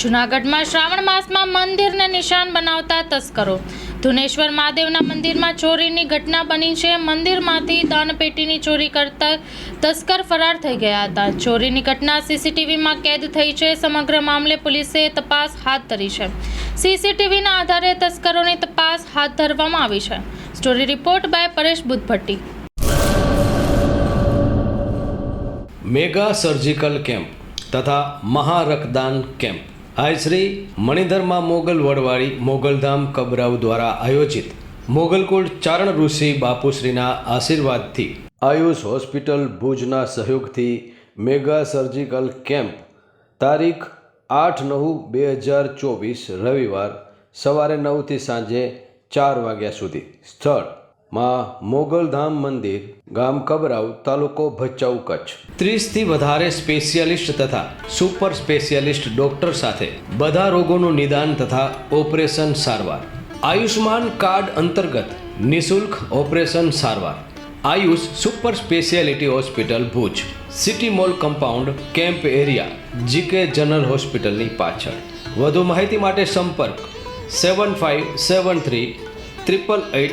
જૂનાગઢમાં શ્રાવણ માસમાં મંદિરને નિશાન બનાવતા તસ્કરો. ધુનેશ્વર મહાદેવના મંદિરમાં ચોરીની ઘટના બની છે. મંદિરમાંથી દાનપેટીની ચોરી કરતા તસ્કર ફરાર થઈ ગયા હતા. ચોરીની ઘટના સીસીટીવીમાં કેદ થઈ છે. સમગ્ર મામલે પોલીસે તપાસ હાથ ધરી છે. સીસીટીવીના આધારે તસ્કરોની તપાસ હાથ ધરવામાં આવી છે. Story report by Paresh Buddhbhatti. Mega surgical camp તથા મહારક્તદાન કેમ્પ. આજ શ્રી મણિધરમાં મોગલ વડવાળી મોગલધામ કબરાવ દ્વારા આયોજિત મોગલકુળ ચારણ ઋષિ બાપુશ્રીના આશીર્વાદથી આયુષ હોસ્પિટલ ભુજના સહયોગથી મેગા સર્જિકલ કેમ્પ તારીખ આઠ નવ બે હજાર ચોવીસ રવિવાર સવારે નવથી સાંજે ચાર વાગ્યા સુધી સ્થળ માં મોગલધામ મંદિર, ગામ કબરાવ તાલુકો ભચાઉ કચ્છ. ત્રીસથી વધારે સ્પેશિયાલિસ્ટ તથા સુપર સ્પેશિયાલિસ્ટ ડોક્ટર સાથે બધા રોગોનું નિદાન તથા ઓપરેશન સારવાર. આયુષ્માન કાર્ડ અંતર્ગત નિઃશુલ્ક ઓપરેશન સારવાર. Ayush super speciality hospital Bhuj, city mall compound, camp area, GK general હોસ્પિટલની પાછળ. વધુ માહિતી માટે સંપર્ક seven five seven three triple eight